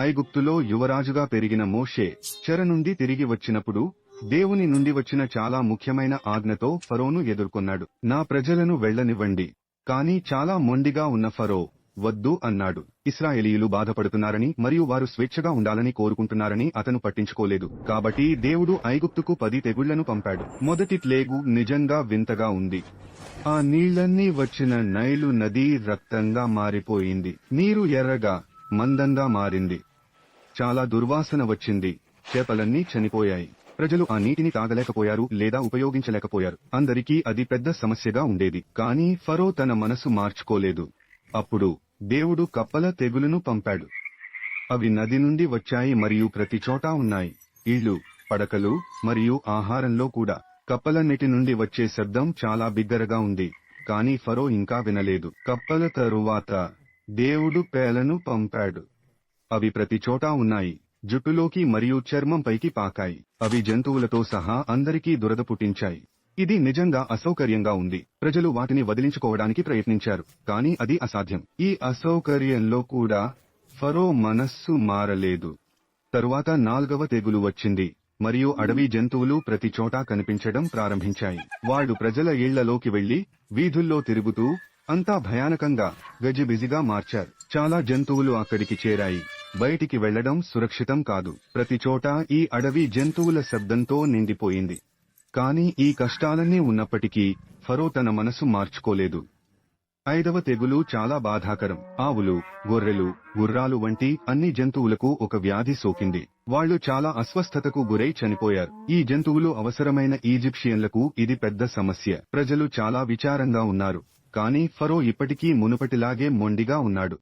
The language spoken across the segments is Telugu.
ఐగుప్తులో యువరాజుగా పెరిగిన మోషే చెర నుండి తిరిగి వచ్చినప్పుడు దేవుని నుండి వచ్చిన చాలా ముఖ్యమైన ఆజ్ఞతో ఫరోను ఎదుర్కొన్నాడు. నా ప్రజలను వెళ్ళనివ్వండి కాని చాలా మొండిగా ఉన్న ఫరో వద్దు అన్నాడు. ఇస్రాయేలీయులు బాధపడుతున్నారని మరియు వారు స్వేచ్ఛగా ఉండాలని కోరుకుంటున్నారని అతను పట్టించుకోలేదు. కాబట్టి దేవుడు ఐగుప్తుకు పది తెగుళ్ళను పంపాడు. మొదటి ప్లేగు నిజంగా వింతగా ఉంది. ఆ నీళ్ళన్నీ వచ్చిన నైలు నది రక్తంగా మారిపోయింది. నీరు ఎర్రగా మందంగా మారింది. చాలా దుర్వాసన వచ్చింది. చేపలన్నీ చనిపోయాయి. ప్రజలు ఆ నీటిని తాగలేకపోయారు లేదా ఉపయోగించలేకపోయారు. అందరికీ అది పెద్ద సమస్యగా ఉండేది. కానీ ఫరో తన మనసు మార్చుకోలేదు. అప్పుడు దేవుడు కప్పల తెగులును పంపాడు. అవి నది నుండి వచ్చాయి మరియు ప్రతి చోటా ఉన్నాయి. ఇళ్ళు పడకలు మరియు ఆహారంలో కూడా కప్పల నీటి నుండి వచ్చే శబ్దం చాలా బిగ్గరగా ఉంది. కానీ ఫరో ఇంకా వినలేదు. కప్పల తరువాత దేవుడు పేలను పంపాడు. అవి ప్రతి చోటా ఉన్నాయి. జుట్టులోకి మరియు చర్మంపైకి పాకాయి. అవి జంతువులతో సహా అందరికీ దురద పుట్టించాయి. ఇది నిజంగా అసౌకర్యంగా ఉంది. ప్రజలు వాటిని వదిలించుకోవడానికి ప్రయత్నించారు. కానీ అది అసాధ్యం. ఈ అసౌకర్యంలో కూడా ఫరో మనస్సు మారలేదు. తరువాత నాల్గవ తెగులు వచ్చింది. మరియు అడవి జంతువులు ప్రతి చోటా కనిపించడం ప్రారంభించాయి. వాళ్ళు ప్రజల ఇళ్ళలోకి వెళ్ళి వీధుల్లో తిరుగుతూ అంతా భయానకంగా గజిబిజిగా మార్చారు. చాలా జంతువులు అక్కడికి చేరాయి. బయటికి వెళ్ళడం సురక్షితం కాదు. ప్రతి చోటా ఈ అడవి జంతువుల శబ్దంతో నిండిపోయింది. కాని ఈ కష్టాలన్నీ ఉన్నప్పటికీ ఫరో తన మనసు మార్చుకోలేదు. ఐదవ తెగులు చాలా బాధాకరం. ఆవులు గొర్రెలు గుర్రాలు వంటి అన్ని జంతువులకు ఒక వ్యాధి సోకింది. వాళ్ళు చాలా అస్వస్థతకు గురై చనిపోయారు. ఈ జంతువులు అవసరమైన ఈజిప్షియన్లకు ఇది పెద్ద సమస్య. ప్రజలు చాలా విచారంగా ఉన్నారు. కానీ ఫరో ఇప్పటికీ మునుపటిలాగే మొండిగా ఉన్నాడు.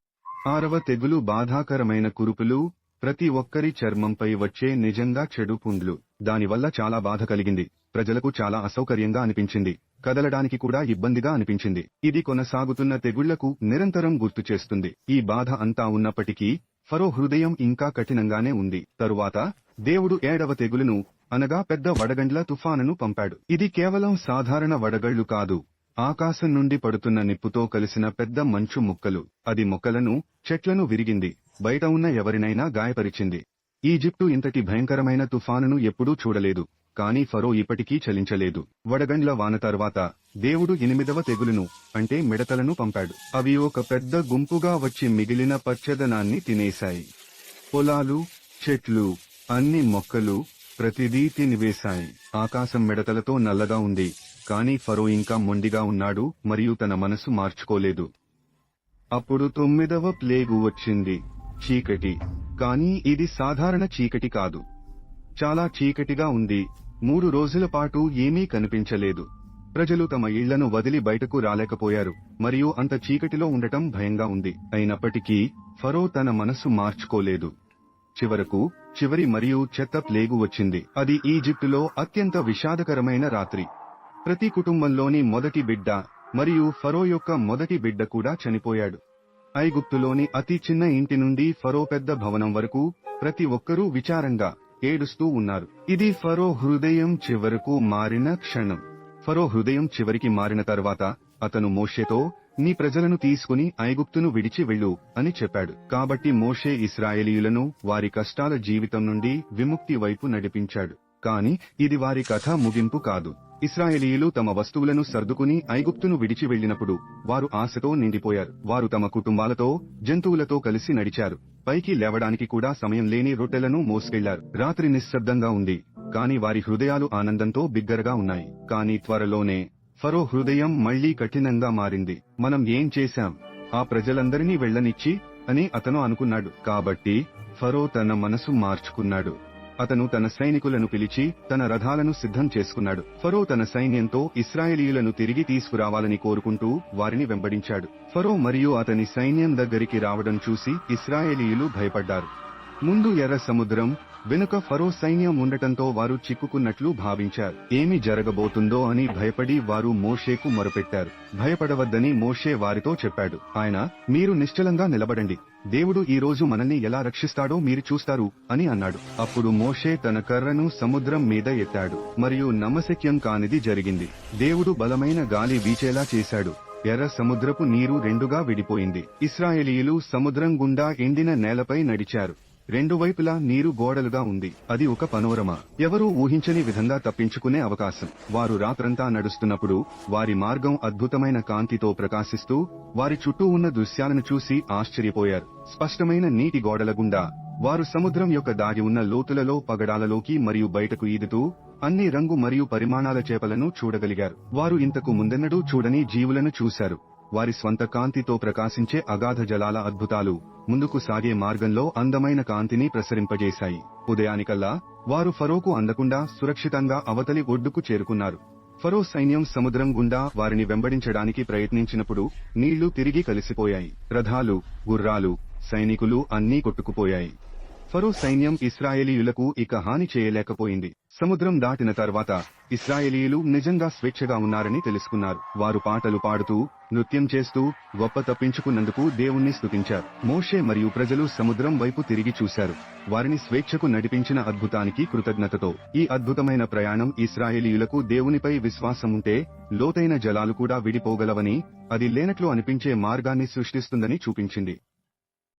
ఆరవ తెగులు బాధాకరమైన కురుపులు ప్రతి ఒక్కరి చర్మంపై వచ్చే నిజంగా చెడు పుండ్లు. దానివల్ల చాలా బాధ కలిగింది. ప్రజలకు చాలా అసౌకర్యంగా అనిపించింది. కదలడానికి కూడా ఇబ్బందిగా అనిపించింది. ఇది కొనసాగుతున్న తెగుళ్ళకు నిరంతరం గుర్తు చేస్తుంది. ఈ బాధ అంతా ఉన్నప్పటికీ ఫరో హృదయం ఇంకా కఠినంగానే ఉంది. తరువాత దేవుడు ఏడవ తెగులును అనగా పెద్ద వడగండ్ల తుఫానును పంపాడు. ఇది కేవలం సాధారణ వడగళ్ళు కాదు. ఆకాశం నుండి పడుతున్న నిప్పుతో కలిసిన పెద్ద మంచు ముక్కలు. అది మొక్కలను చెట్లను విరిగింది. బయట ఉన్న ఎవరినైనా గాయపరిచింది. ఈజిప్టు ఇంతటి భయంకరమైన తుఫానును ఎప్పుడూ చూడలేదు. కానీ ఫరో ఇప్పటికీ చలించలేదు. వడగండ్ల వాన తర్వాత దేవుడు ఎనిమిదవ తెగులును అంటే మిడతలను పంపాడు. అవి ఒక పెద్ద గుంపుగా వచ్చి మిగిలిన పచ్చదనాన్ని తినేశాయి. పొలాలు చెట్లు అన్ని మొక్కలు ప్రతిదీ తినివేశాయి. ఆకాశం మిడతలతో నల్లగా ఉంది. కాని ఫరో ఇంకా మొండిగా ఉన్నాడు మరియు తన మనసు మార్చుకోలేదు. అప్పుడు తొమ్మిదవ ప్లేగు వచ్చింది. చీకటి. కానీ ఇది సాధారణ చీకటి కాదు. చాలా చీకటిగా ఉంది. మూడు రోజుల పాటు ఏమీ కనిపించలేదు. ప్రజలు తమ ఇళ్ళను వదిలి బయటకు రాలేకపోయారు. మరియు అంత చీకటిలో ఉండటం భయంగా ఉంది. అయినప్పటికీ ఫరో తన మనసు మార్చుకోలేదు. చివరకు చివరి మరియు చెత్త ప్లేగు వచ్చింది. అది ఈజిప్టులో అత్యంత విషాదకరమైన రాత్రి. ప్రతి కుటుంబంలోని మొదటి బిడ్డ మరియు ఫరో యొక్క మొదటి బిడ్డ కూడా చనిపోయాడు. ఐగుప్తులోని అతి చిన్న ఇంటి నుండి ఫరో పెద్ద భవనం వరకు ప్రతి ఒక్కరూ విచారంగా ఏడుస్తూ ఉన్నారు. ఇది ఫరో హృదయం చివరకు మారిన క్షణం. ఫరో హృదయం చివరికి మారిన తర్వాత అతను మోషేతో నీ ప్రజలను తీసుకుని ఐగుప్తును విడిచి వెళ్ళు అని చెప్పాడు. కాబట్టి మోషే ఇస్రాయేలీయులను వారి కష్టాల జీవితం నుండి విముక్తి వైపు నడిపించాడు. కాని ఇది వారి కథ ముగింపు కాదు. ఇస్రాయేలీయులు తమ వస్తువులను సర్దుకుని ఐగుప్తును విడిచి వెళ్ళినప్పుడు వారు ఆశతో నిండిపోయారు. వారు తమ కుటుంబాలతో జంతువులతో కలిసి నడిచారు. పైకి లేవడానికి కూడా సమయం లేని రొట్టెలను మోసుకెళ్ళారు. రాత్రి నిశ్శబ్దంగా ఉంది. కాని వారి హృదయాలు ఆనందంతో బిగ్గరగా ఉన్నాయి. కాని త్వరలోనే ఫరో హృదయం మళ్ళీ కఠినంగా మారింది. మనం ఏం చేశాం? ఆ ప్రజలందరినీ వెళ్ళనిచ్చి అని అతను అనుకున్నాడు. కాబట్టి ఫరో తన మనసు మార్చుకున్నాడు. అతను తన సైనికులను పిలిచి తన రథాలను సిద్ధం చేసుకున్నాడు. ఫరో తన సైన్యంతో ఇస్రాయేలీయులను తిరిగి తీసుకురావాలని కోరుకుంటూ వారిని వెంబడించాడు. ఫరో మరియు అతని సైన్యం దగ్గరికి రావడం చూసి ఇస్రాయేలీయులు భయపడ్డారు. ముందు ఎర్ర సముద్రం వెనుక ఫరో సైన్యం ఉండటంతో వారు చిక్కుకున్నట్లు భావించారు. ఏమి జరగబోతుందో అని భయపడి వారు మోషేకు మొరపెట్టారు. భయపడవద్దని మోషే వారితో చెప్పాడు. ఆయన మీరు నిశ్చలంగా నిలబడండి. దేవుడు ఈ రోజు మనల్ని ఎలా రక్షిస్తాడో మీరు చూస్తారు అని అన్నాడు. అప్పుడు మోషే తన కర్రను సముద్రం మీద ఎత్తాడు. మరియు నమశక్యం కానిది జరిగింది. దేవుడు బలమైన గాలి వీచేలా చేశాడు. ఎర్ర సముద్రపు నీరు రెండుగా విడిపోయింది. ఇస్రాయేలీలు సముద్రం గుండా ఎండిన నేలపై నడిచారు. రెండు వైపులా నీరు గోడలుగా ఉంది. అది ఒక పనోరమ. ఎవరూ ఊహించని విధంగా తప్పించుకునే అవకాశం. వారు రాత్రంతా నడుస్తున్నప్పుడు వారి మార్గం అద్భుతమైన కాంతితో ప్రకాశిస్తూ వారి చుట్టూ ఉన్న దృశ్యాలను చూసి ఆశ్చర్యపోయారు. స్పష్టమైన నీటి గోడల గుండా వారు సముద్రం యొక్క దాగి ఉన్న లోతులలో పగడాలలోకి మరియు బయటకు ఈదుతూ అన్ని రంగు మరియు పరిమాణాల చేపలను చూడగలిగారు. వారు ఇంతకు ముందెన్నడూ చూడని జీవులను చూశారు. వారి స్వంత కాంతితో ప్రకాశించే అగాధ జలాల అద్భుతాలు ముందుకు సాగే మార్గంలో అందమైన కాంతిని ప్రసరింపజేశాయి. ఉదయానికల్లా వారు ఫరోకు అందకుండా సురక్షితంగా అవతలి ఒడ్డుకు చేరుకున్నారు. ఫరో సైన్యం సముద్రం గుండా వారిని వెంబడించడానికి ప్రయత్నించినప్పుడు నీళ్ళు తిరిగి కలిసిపోయాయి. రథాలు గుర్రాలు సైనికులు అన్నీ కొట్టుకుపోయాయి. ఫరో సైన్యం ఇస్రాయేలీయులకు ఇక హాని చేయలేకపోయింది. సముద్రం దాటిన తర్వాత ఇస్రాయేలీయులు నిజంగా స్వేచ్ఛగా ఉన్నారని తెలుసుకున్నారు. వారు పాటలు పాడుతూ నృత్యం చేస్తూ గొప్ప తప్పించుకున్నందుకు దేవుణ్ణి స్తుతించారు. మోషే మరియు ప్రజలు సముద్రం వైపు తిరిగి చూశారు. వారిని స్వేచ్ఛకు నడిపించిన అద్భుతానికి కృతజ్ఞతతో. ఈ అద్భుతమైన ప్రయాణం ఇస్రాయేలీయులకు దేవునిపై విశ్వాసం ఉంటే లోతైన జలాలు కూడా విడిపోగలవని అది లేనట్లు అనిపించే మార్గాన్ని సృష్టిస్తుందని చూపించింది.